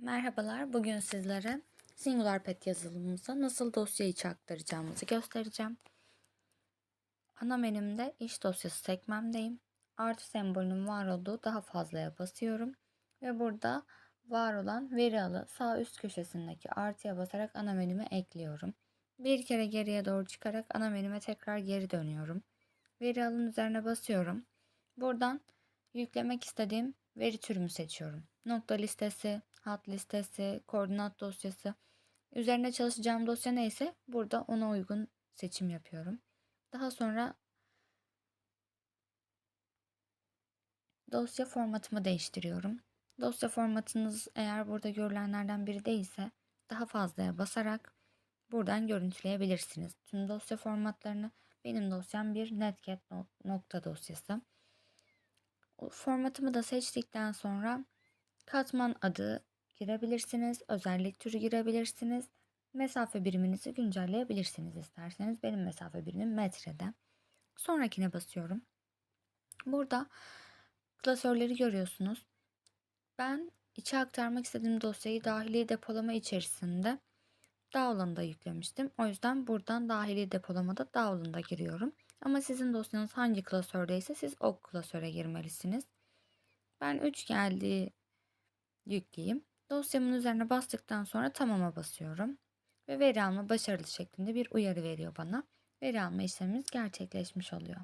Merhabalar, bugün sizlere SingularPad yazılımımıza nasıl dosya içi aktaracağımızı göstereceğim. Ana menümde iş dosyası sekmemdeyim. Artı sembolünün var olduğu daha fazlaya basıyorum. Ve burada var olan veri alı sağ üst köşesindeki artıya basarak ana menüme ekliyorum. Bir kere geriye doğru çıkarak ana menüme tekrar geri dönüyorum. Veri alın üzerine basıyorum. Buradan yüklemek istediğim veri türümü seçiyorum. Nokta listesi, hat listesi, koordinat dosyası. Üzerine çalışacağım dosya neyse burada ona uygun seçim yapıyorum. Daha sonra dosya formatımı değiştiriyorum. Dosya formatınız eğer burada görülenlerden biri değilse daha fazlaya basarak buradan görüntüleyebilirsiniz. Tüm dosya formatlarını benim dosyam bir netcat nokta dosyası. Formatımı da seçtikten sonra katman adı girebilirsiniz, özellik türü girebilirsiniz. Mesafe biriminizi güncelleyebilirsiniz isterseniz. Benim mesafe birimim metrede. Sonrakine basıyorum. Burada klasörleri görüyorsunuz. Ben içe aktarmak istediğim dosyayı dahili depolama içerisinde Dağlan'da yüklemiştim. O yüzden buradan dahili depolamada Dağlan'da giriyorum. Ama sizin dosyanız hangi klasördeyse siz o klasöre girmelisiniz. Ben 3 geldi yükleyeyim. Dosyamın üzerine bastıktan sonra tamama basıyorum. Ve veri alma başarılı şeklinde bir uyarı veriyor bana. Veri alma işlemimiz gerçekleşmiş oluyor.